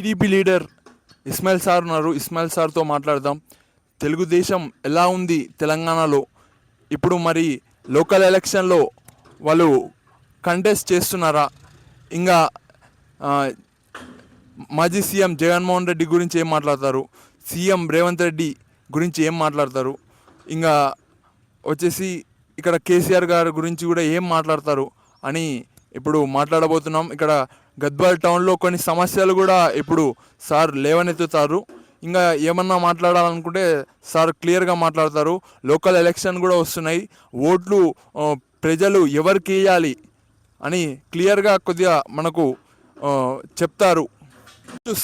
TDP leader Ismail sir ఉన్నారు. ఇస్మాయిల్ సార్తో మాట్లాడదాం. తెలుగుదేశం ఎలా ఉంది తెలంగాణలో? ఇప్పుడు మరి లోకల్ ఎలక్షన్లో వాళ్ళు కంటెస్ట్ చేస్తున్నారా? ఇంకా మాజీ సీఎం జగన్మోహన్ రెడ్డి గురించి ఏం మాట్లాడతారు? సీఎం రేవంత్ రెడ్డి గురించి ఏం మాట్లాడతారు? ఇంకా వచ్చేసి ఇక్కడ కేసీఆర్ గారి గురించి కూడా ఏం మాట్లాడతారు? అని ఇప్పుడు మాట్లాడబోతున్నాం. ఇక్కడ గద్వాల్ టౌన్లో కొన్ని సమస్యలు కూడా ఇప్పుడు సార్ లేవనెత్తుతారు. ఇంకా ఏమన్నా మాట్లాడాలనుకుంటే సార్ క్లియర్గా మాట్లాడతారు. లోకల్ ఎలక్షన్ కూడా వస్తున్నాయి. ఓట్లు ప్రజలు ఎవరికి వేయాలి అని క్లియర్గా కొద్దిగా మనకు చెప్తారు.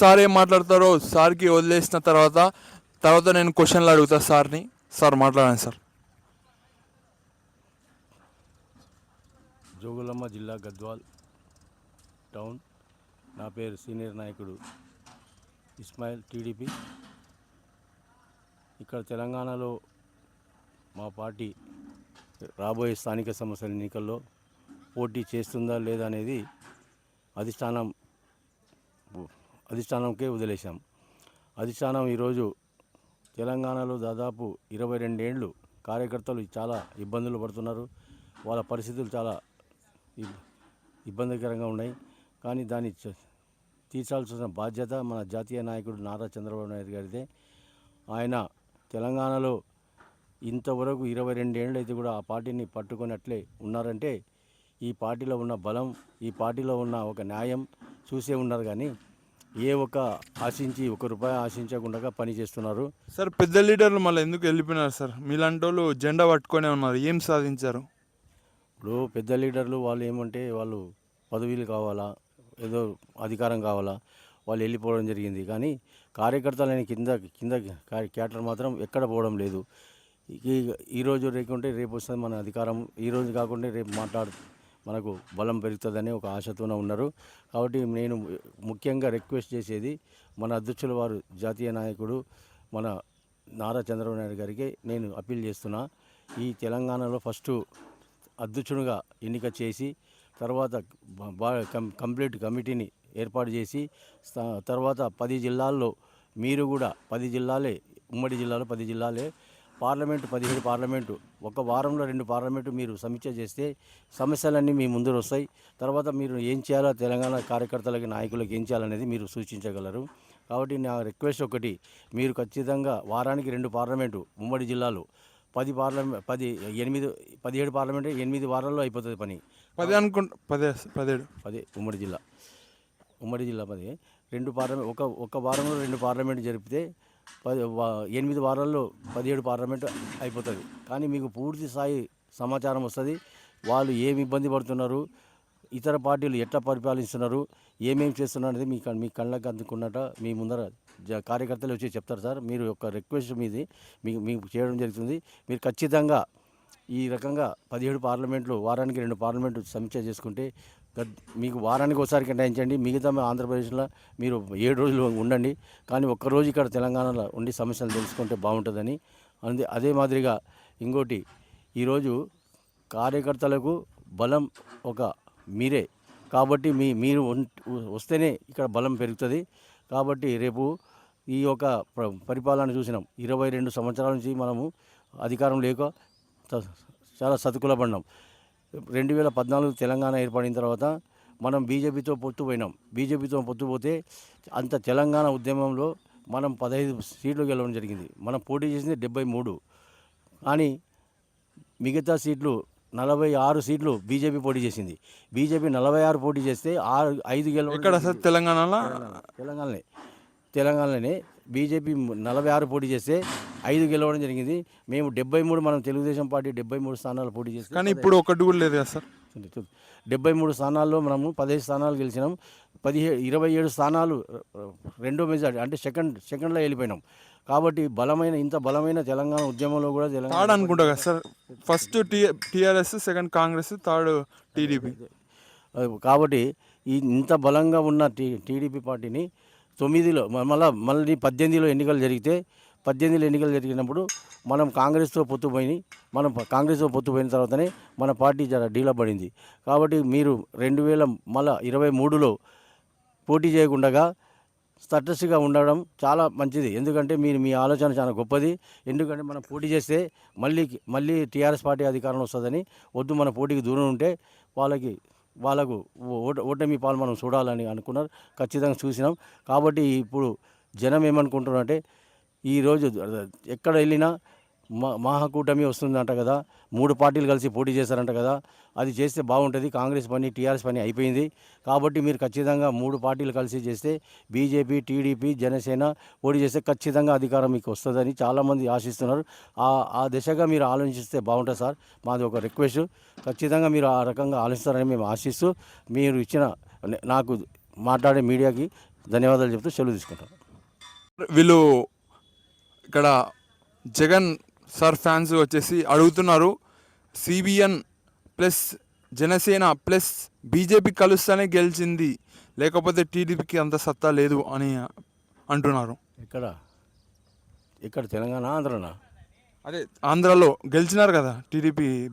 సార్ ఏం మాట్లాడతారో సార్కి వదిలేసిన తర్వాత తర్వాత నేను క్వశ్చన్లు అడుగుతా సార్ని. సార్ మాట్లాడాను సార్. జోగులమ్మ జిల్లా గద్వాల్. టౌన్. నా పేరు సీనియర్ నాయకుడు ఇస్మాయిల్ టీడీపీ. ఇక్కడ తెలంగాణలో మా పార్టీ రాబోయే స్థానిక సంస్థల ఎన్నికల్లో పోటీ చేస్తుందా లేదా అనేది అధిష్టానం అధిష్టానంకే వదిలేశాం. అధిష్టానం ఈరోజు తెలంగాణలో దాదాపు ఇరవై రెండేళ్ళు కార్యకర్తలు చాలా ఇబ్బందులు పడుతున్నారు. వాళ్ళ పరిస్థితులు చాలా ఇబ్బందికరంగా ఉన్నాయి. కానీ దాన్ని తీర్చాల్సిన బాధ్యత మన జాతీయ నాయకుడు నారా చంద్రబాబు నాయుడు గారిదే. ఆయన తెలంగాణలో ఇంతవరకు ఇరవై రెండేళ్ళు అయితే కూడా ఆ పార్టీని పట్టుకొని అట్లే ఉన్నారంటే ఈ పార్టీలో ఉన్న బలం ఈ పార్టీలో ఉన్న ఒక న్యాయం చూసే ఉన్నారు కానీ ఏ ఒక్క ఆశించి ఒక రూపాయి ఆశించకుండా పని చేస్తున్నారు సార్ పెద్ద లీడర్లు మళ్ళీ ఎందుకు వెళ్ళిపోయినారు సార్? మీలాంటి వాళ్ళు జెండా పట్టుకొనే ఉన్నారు. ఏం సాధించారు? ఇప్పుడు పెద్ద లీడర్లు వాళ్ళు ఏమంటే వాళ్ళు పదవీలు కావాలా? ఏదో అధికారం కావాలా? వాళ్ళు వెళ్ళిపోవడం జరిగింది. కానీ కార్యకర్తలని కింద కింద క్యాటర్ మాత్రం ఎక్కడ పోవడం లేదు. ఈ ఈరోజు రేకుంటే రేపు వస్తుంది మన అధికారం. ఈ రోజు కాకుండా రేపు మాట్లాడు మనకు బలం పెరుగుతుందని ఒక ఆశతోనే ఉన్నారు. కాబట్టి నేను ముఖ్యంగా రిక్వెస్ట్ చేసేది మన అధ్యక్షుల వారు జాతీయ నాయకుడు మన నారా చంద్రబాబు నాయుడు గారికి నేను అప్పీల్ చేస్తున్నా. ఈ తెలంగాణలో ఫస్ట్ అధ్యక్షునిగా ఎన్నిక చేసి తర్వాత కంప్లీట్ కమిటీని ఏర్పాటు చేసి తర్వాత పది జిల్లాల్లో మీరు కూడా పది జిల్లాలే ఉమ్మడి జిల్లాలో పది జిల్లాలే పార్లమెంటు పదిహేడు పార్లమెంటు ఒక వారంలో రెండు పార్లమెంటు మీరు సమీక్ష చేస్తే సమస్యలన్నీ మీ ముందు వస్తాయి. తర్వాత మీరు ఏం చేయాలో తెలంగాణ కార్యకర్తలకి నాయకులకు ఏం చేయాలనేది మీరు సూచించగలరు. కాబట్టి నా రిక్వెస్ట్ ఒకటి మీరు ఖచ్చితంగా వారానికి రెండు పార్లమెంటు ఉమ్మడి జిల్లాలో పది పార్లమెంట్ పది ఎనిమిది పదిహేడు పార్లమెంట్ ఎనిమిది వారాల్లో అయిపోతుంది పని. పది అనుకుంటా పదే పదిహేడు. పది ఉమ్మడి జిల్లా. ఉమ్మడి జిల్లా పది. రెండు పార్లమెంట్ ఒక ఒక వారంలో రెండు పార్లమెంట్ జరిపితే పది వా- ఎనిమిది వారాల్లో పదిహేడు పార్లమెంట్ అయిపోతుంది. కానీ మీకు పూర్తి స్థాయి సమాచారం వస్తుంది. వాళ్ళు ఏమి ఇబ్బంది పడుతున్నారు? ఇతర పార్టీలు ఎట్లా పరిపాలిస్తున్నారు? ఏమేమి చేస్తున్నారు అనేది మీ మీ కళ్ళకి అందుకున్నట్ట మీ ముందర కార్యకర్తలు వచ్చి చెప్తారు సార్ మీరు యొక్క రిక్వెస్ట్ మీది మీకు మీకు చేయడం జరుగుతుంది. మీరు ఖచ్చితంగా ఈ రకంగా పదిహేడు పార్లమెంట్లు వారానికి రెండు పార్లమెంట్లు సమీక్ష చేసుకుంటే మీకు వారానికి ఒకసారి కేటాయించండి. మిగతా ఆంధ్రప్రదేశ్లో మీరు ఏడు రోజులు ఉండండి. కానీ ఒక్కరోజు ఇక్కడ తెలంగాణలో ఉండి సమస్యలు తెలుసుకుంటే బాగుంటుందని. అంది అదే మాదిరిగా ఇంకోటి ఈరోజు కార్యకర్తలకు బలం ఒక మీరే. కాబట్టి మీ మీరు వస్తేనే ఇక్కడ బలం పెరుగుతుంది. కాబట్టి రేపు ఈ యొక్క పరిపాలన చూసినాం. ఇరవై రెండు సంవత్సరాల నుంచి మనము అధికారం లేక చాలా సతుకులబడినాం రెండు వేల పద్నాలుగు తెలంగాణ ఏర్పడిన తర్వాత మనం బీజేపీతో పొత్తు పోయినాం. బీజేపీతో పొత్తు పోతే అంత తెలంగాణ ఉద్యమంలో మనం పదహైదు సీట్లు గెలవడం జరిగింది. మనం పోటీ చేసింది డెబ్బై మూడు. కానీ మిగతా సీట్లు నలభై ఆరు సీట్లు బీజేపీ పోటీ చేసింది. బీజేపీ నలభై ఆరు పోటీ చేస్తే ఆరు ఐదు గెలవడం ఎక్కడ సార్? తెలంగాణలో? తెలంగాణనే తెలంగాణలోనే. బీజేపీ నలభై ఆరు పోటీ చేస్తే ఐదు గెలవడం జరిగింది. మేము డెబ్బై మూడు మనం తెలుగుదేశం పార్టీ డెబ్బై మూడు స్థానాలు పోటీ చేస్తే కానీ ఇప్పుడు ఒకటి కూడా లేదు కదా సార్ డెబ్బై మూడు స్థానాల్లో మనము పదిహేను స్థానాలు గెలిచినాం. పదిహేడు ఇరవై ఏడు స్థానాలు రెండో మెజార్టీ అంటే సెకండ్ సెకండ్లో వెళ్ళిపోయినాం. కాబట్టి బలమైన ఇంత బలమైన తెలంగాణ ఉద్యమంలో కూడా థర్డ్ తెలంగాణ అనుకుంటా కదా sir? First T TRS second Congress third TDP కాబట్టి ఈ ఇంత బలంగా ఉన్న టీ టీడీపీ పార్టీని తొమ్మిదిలో మళ్ళా మళ్ళీ పద్దెనిమిదిలో ఎన్నికలు జరిగితే పద్దెనిమిదిలో ఎన్నికలు జరిగినప్పుడు మనం కాంగ్రెస్తో పొత్తు పోయి మనం కాంగ్రెస్తో పొత్తు పోయిన తర్వాతనే మన పార్టీ జర డీలా పడింది. కాబట్టి మీరు రెండు వేల మళ్ళా ఇరవై మూడులో పోటీ చేయకుండా స్టటస్గా ఉండడం చాలా మంచిది. ఎందుకంటే మీరు మీ ఆలోచన చాలా గొప్పది. ఎందుకంటే మనం పోటీ చేస్తే మళ్ళీ మళ్ళీ టీఆర్ఎస్ పార్టీ అధికారం వస్తుందని వద్దు మన పోటీకి దూరం ఉంటే వాళ్ళకి వాళ్ళకు ఓట ఓటమి పాలు మనం చూడాలని అనుకున్నారు. ఖచ్చితంగా చూసినాం. కాబట్టి ఇప్పుడు జనం ఏమనుకుంటున్నారంటే ఈరోజు ఎక్కడ వెళ్ళినా మహాకూటమి వస్తుందంట కదా. మూడు పార్టీలు కలిసి పోటీ చేశారంట కదా. అది చేస్తే బాగుంటుంది. కాంగ్రెస్ పని టీఆర్ఎస్ పని అయిపోయింది. కాబట్టి మీరు ఖచ్చితంగా మూడు పార్టీలు కలిసి చేస్తే బీజేపీ టీడీపీ జనసేన పోటీ చేస్తే ఖచ్చితంగా అధికారం మీకు వస్తుందని చాలామంది ఆశిస్తున్నారు. ఆ ఆ దిశగా మీరు ఆలోచిస్తే బాగుంటుంది సార్. మాది ఒక రిక్వెస్ట్. ఖచ్చితంగా మీరు ఆ రకంగా ఆలోచిస్తారని మేము ఆశిస్తూ మీరు ఇచ్చిన నాకు మాట్లాడే మీడియాకి ధన్యవాదాలు చెప్తూ సెలవు తీసుకుంటాను. వీళ్ళు ఇక్కడ జగన్ సార్ ఫ్యాన్స్ వచ్చేసి అడుగుతున్నారు. CBN plus Janasena plus BJP కలుస్తేనే గెలిచింది. లేకపోతే టీడీపీకి అంత సత్తా లేదు అని అంటున్నారు. ఎక్కడ? ఇక్కడ తెలంగాణ ఆంధ్రనా? అదే ఆంధ్రాలో గెలిచినారు కదా టీడీపీ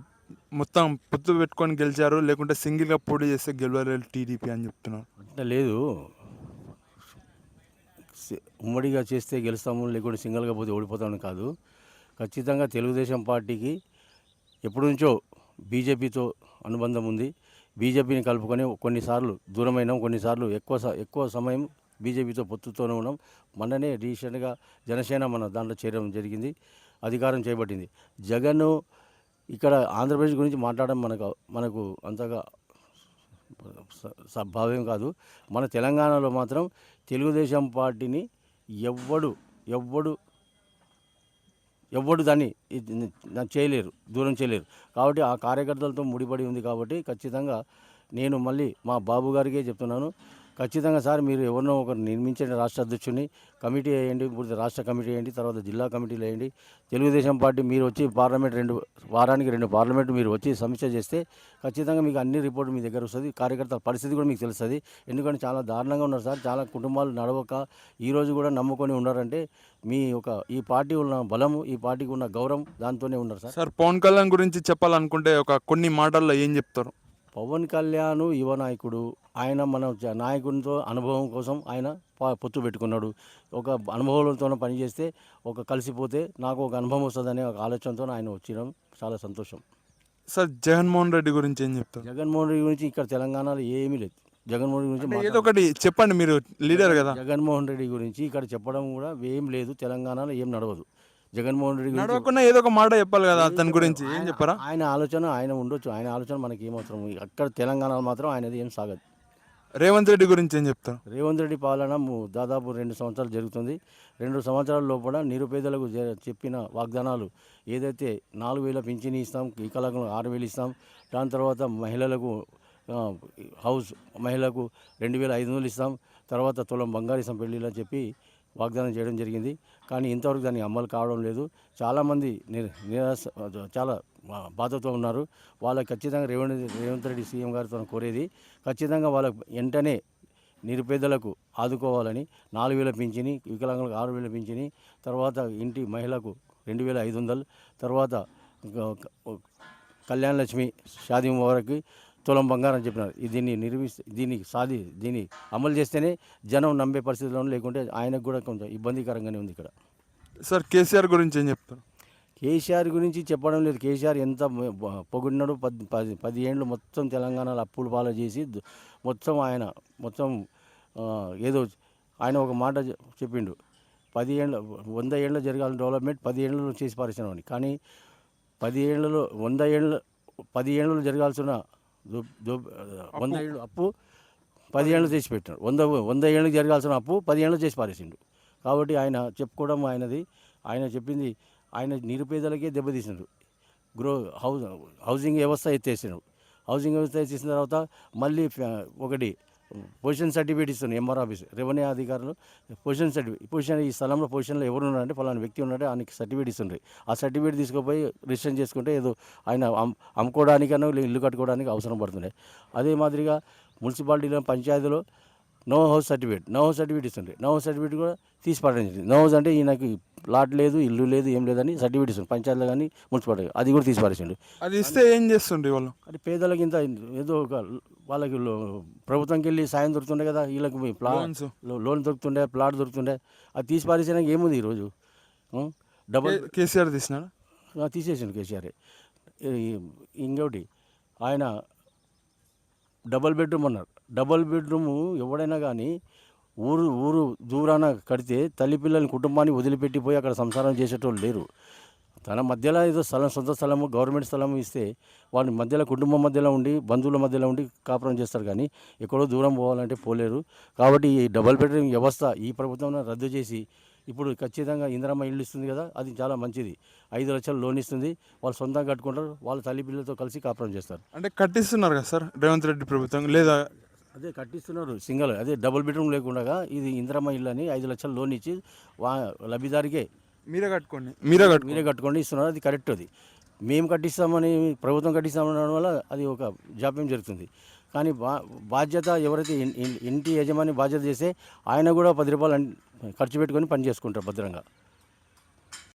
మొత్తం పొత్తు పెట్టుకొని గెలిచారు. లేకుంటే సింగిల్గా పోటీ చేస్తే గెలవలేదు టీడీపీ అని చెప్తున్నారు. అంటే లేదు. ఉమ్మడిగా చేస్తే గెలుస్తాము లేకుంటే సింగిల్గా పోతే ఓడిపోతామని కాదు. ఖచ్చితంగా తెలుగుదేశం పార్టీకి ఎప్పటి నుంచో బీజేపీతో అనుబంధం ఉంది. బీజేపీని కలుపుకొని కొన్నిసార్లు దూరమైనాం కొన్నిసార్లు ఎక్కువ ఎక్కువ సమయం బీజేపీతో పొత్తుతోనే ఉన్నాం. మొన్ననే రీసెంట్గా జనసేన మన దాంట్లో చేరడం జరిగింది అధికారం చేపట్టింది. జగన్ ఇక్కడ ఆంధ్రప్రదేశ్ గురించి మాట్లాడడం మనకు మనకు అంతగా భావ్యం కాదు. మన తెలంగాణలో మాత్రం తెలుగుదేశం పార్టీని ఎవ్వడు ఎవ్వడు ఎవ్వడు దాన్ని చేయలేరు దూరం చేయలేరు. కాబట్టి ఆ కార్యకర్తలతో ముడిపడి ఉంది కాబట్టి ఖచ్చితంగా నేను మళ్ళీ మా బాబు గారికే చెప్తున్నాను. ఖచ్చితంగా సార్ మీరు ఎవరినో ఒకరు నిర్మించండి రాష్ట్ర అధ్యక్షుడిని. కమిటీ వేయండి ఇప్పుడు రాష్ట్ర కమిటీ వేయండి తర్వాత జిల్లా కమిటీలు వేయండి. తెలుగుదేశం పార్టీ మీరు వచ్చి పార్లమెంట్ రెండు వారానికి రెండు పార్లమెంట్ మీరు వచ్చి సమీక్ష చేస్తే ఖచ్చితంగా మీకు అన్ని రిపోర్ట్ మీ దగ్గర వస్తుంది. కార్యకర్తల పరిస్థితి కూడా మీకు తెలుస్తుంది. ఎందుకంటే చాలా దారుణంగా ఉన్నారు సార్ చాలా కుటుంబాలు నడవక ఈరోజు కూడా నమ్ముకొని ఉన్నారంటే మీ ఒక ఈ పార్టీ ఉన్న బలము ఈ పార్టీకి ఉన్న గౌరవం దాంతోనే ఉన్నారు సార్. సార్ పవన్ కళ్యాణ్ గురించి చెప్పాలనుకుంటే ఒక కొన్ని మాటల్లో ఏం చెప్తారు? పవన్ కళ్యాణ్ యువ నాయకుడు. ఆయన మన నాయకునితో అనుభవం కోసం ఆయన పొత్తు పెట్టుకున్నాడు. ఒక అనుభవంతో పనిచేస్తే ఒక కలిసిపోతే నాకు ఒక అనుభవం వస్తుందనే ఒక ఆలోచనతో ఆయన వచ్చినాం. చాలా సంతోషం. సార్ జగన్మోహన్ రెడ్డి గురించి ఏం చెప్తారు? జగన్మోహన్ రెడ్డి గురించి ఇక్కడ తెలంగాణలో ఏమీ లేదు. జగన్మోహన్ రెడ్డి గురించి ఏదో ఒకటి చెప్పండి మీరు లీడర్ కదా. జగన్మోహన్ రెడ్డి గురించి ఇక్కడ చెప్పడం కూడా ఏం లేదు. తెలంగాణలో ఏం నడవదు. జగన్మోహన్ రెడ్డి గురించి నడవకుండా ఏదో ఒక మాట చెప్పాలి కదా అతని గురించి ఏం చెప్పారా? ఆయన ఆలోచన ఆయన ఉండొచ్చు. ఆయన ఆలోచన మనకి ఏం అవసరం అక్కడ తెలంగాణలో మాత్రం ఆయనది ఏం సాగదు. రేవంత్ రెడ్డి గురించి ఏం చెప్తారు? రేవంత్ రెడ్డి పాలన ము- దాదాపు రెండు సంవత్సరాలు జరుగుతుంది. రెండు సంవత్సరాల లోపల నిరుపేదలకు జ- చెప్పిన వాగ్దానాలు ఏదైతే నాలుగు వేల పింఛని ఇస్తాం వికలాంగులకు ఆరు వేలు ఇస్తాం దాని తర్వాత మహిళలకు ఆ, హౌస్ మహిళలకు రెండు వేల ఐదు వందలు ఇస్తాం తర్వాత తులం బంగారు ఇస్తాం పెళ్ళిళ్ళు అని చెప్పి వాగ్దానం చేయడం జరిగింది. కానీ ఇంతవరకు దాన్ని అమలు కావడం లేదు. చాలామంది నిరాశ చాలా బాధతో ఉన్నారు. వాళ్ళకి ఖచ్చితంగా రేవంత్ రేవంత్ రెడ్డి సీఎం గారితో కోరేది ఖచ్చితంగా వాళ్ళకు వెంటనే నిరుపేదలకు ఆదుకోవాలని నాలుగు వేల పింఛని వికలాంగులకు ఆరు వేల పింఛని తర్వాత ఇంటి మహిళకు రెండు వేల ఐదు వందలు తర్వాత కళ్యాణ లక్ష్మి షాదీ వరకు తులం బంగారం అని చెప్పినారు. దీన్ని నిర్మిస్తే దీన్ని సాధి దీన్ని అమలు చేస్తేనే జనం నమ్మే పరిస్థితిలో. లేకుంటే ఆయనకు కూడా కొంచెం ఇబ్బందికరంగానే ఉంది ఇక్కడ. సార్ కేసీఆర్ గురించి ఏం చెప్తారు? కేసీఆర్ గురించి చెప్పడం లేదు. కేసీఆర్ ఎంత పొగిడినాడు పది పది పది ఏళ్ళు మొత్తం తెలంగాణలో అప్పులు పాలు చేసి మొత్తం ఆయన మొత్తం ఏదో ఆయన ఒక మాట చెప్పిండు. పది ఏళ్ళ వంద ఏళ్ళ జరగాల్సిన డెవలప్మెంట్ పది ఏళ్ళలో చేసి పారేసినామని కానీ పది ఏళ్ళలో వంద ఏళ్ళ పది ఏళ్ళలో జరగాల్సిన వంద ఏళ్ళు అప్పు పది ఏళ్ళు చేసి పెట్టాడు. వంద వంద ఏళ్ళకి జరగాల్సిన అప్పు పది ఏళ్ళు చేసి పారేసిండు. కాబట్టి ఆయన చెప్పుకోవడం ఆయనది. ఆయన చెప్పింది ఆయన నిరుపేదలకే దెబ్బతీసినాడు గ్రో హౌస్ హౌసింగ్ వ్యవస్థ ఎత్తేసినాడు హౌసింగ్ వ్యవస్థ ఎత్తేసిన తర్వాత మళ్ళీ ఒకటి పొజిషన్ సర్టిఫికేట్ ఇస్తున్నాడు ఎంఆర్ ఆఫీస్. రెవెన్యూ అధికారులు పొజిషన్ సర్టిఫికేట్ పొజిషన్ ఈ స్థలంలో పొజిషన్లో ఎవరు ఉన్నారంటే ఫలానా వ్యక్తి ఉన్నారంటే ఆయనకి సర్టిఫికేట్ ఇస్తుండ్రు. ఆ సర్టిఫికేట్ తీసుకుపోయి రిజిస్ట్రేషన్ చేసుకుంటే ఏదో ఆయన అమ్ముకోవడానికనో ఇల్లు కట్టుకోవడానికి అవసరం పడుతుండే. అదే మాదిరిగా మున్సిపాలిటీలో పంచాయతీలో no house certificate no house certificate ఇస్తుండే. నో హౌస్ సర్టిఫికేట్ కూడా తీసి పారేసింది నో హౌస్ అంటే ఈయనకి ప్లాట్ లేదు ఇల్లు లేదు ఏం లేదని సర్టిఫికేట్ ఇస్తుంది పంచాయతీలో కానీ మున్సిపాలిటీ అది కూడా తీసి పారేసిండు అది ఇస్తే ఏం చేస్తుండ్రు వాళ్ళు? అది పేదలకు ఇంత ఏదో ఒక వాళ్ళకి ప్రభుత్వంకి వెళ్ళి సాయం దొరుకుతుండే కదా వీళ్ళకి మీ ప్లా Loans. లో- లోన్ దొరుకుతుండే ప్లాట్ దొరుకుతుండే అది తీసి పారేసినాక ఏముంది ఈరోజు? డబల్ కేసీఆర్ తీసినాడు? తీసేసిండు కేసీఆర్. ఇంకోటి ఆయన డబల్ బెడ్రూమ్ అన్నారు. డబల్ బెడ్రూమ్ ఎవడైనా కానీ ఊరు ఊరు దూరాన కడితే తల్లి పిల్లల్ని కుటుంబాన్ని వదిలిపెట్టిపోయి అక్కడ సంసారం చేసేటోళ్ళు లేరు. తన మధ్యలో ఏదో స్థలం సొంత స్థలము గవర్నమెంట్ స్థలం ఇస్తే వాళ్ళ మధ్యలో కుటుంబం మధ్యలో ఉండి బంధువుల మధ్యలో ఉండి కాపురం చేస్తారు కానీ ఎక్కడో దూరం పోవాలంటే పోలేరు. కాబట్టి ఈ డబల్ బెడ్రూమ్ వ్యవస్థ ఈ ప్రభుత్వం రద్దు చేసి ఇప్పుడు ఖచ్చితంగా ఇందిరమ్మ ఇల్లు ఇస్తుంది కదా అది చాలా మంచిది. ఐదు లక్షలు లోన్ ఇస్తుంది వాళ్ళు సొంతంగా కట్టుకుంటారు వాళ్ళ తల్లి పిల్లలతో కలిసి కాపురం చేస్తారు. అంటే కట్టిస్తున్నారు కదా సార్ రేవంత్ రెడ్డి ప్రభుత్వం లేదా అదే కట్టిస్తున్నారు సింగల్. అదే డబుల్ బెడ్రూమ్ లేకుండా ఇది ఇందిరమ్మ ఇల్లు అని ఐదు లక్షలు లోన్ ఇచ్చి వా లబ్ధిదారికే మీరే కట్టుకోండి. మీరే కట్టుకోండి. మీరే కట్టుకోండి ఇస్తున్నారు. అది కరెక్ట్ అది. మేము కట్టిస్తామని ప్రభుత్వం కట్టిస్తామని వల్ల అది ఒక జాప్యం జరుగుతుంది. కానీ బా బాధ్యత ఎవరైతే ఇంటి యజమాని బాధ్యత చేస్తే ఆయన కూడా పది రూపాయలు ఖర్చు పెట్టుకొని పని చేసుకుంటారు భద్రంగా.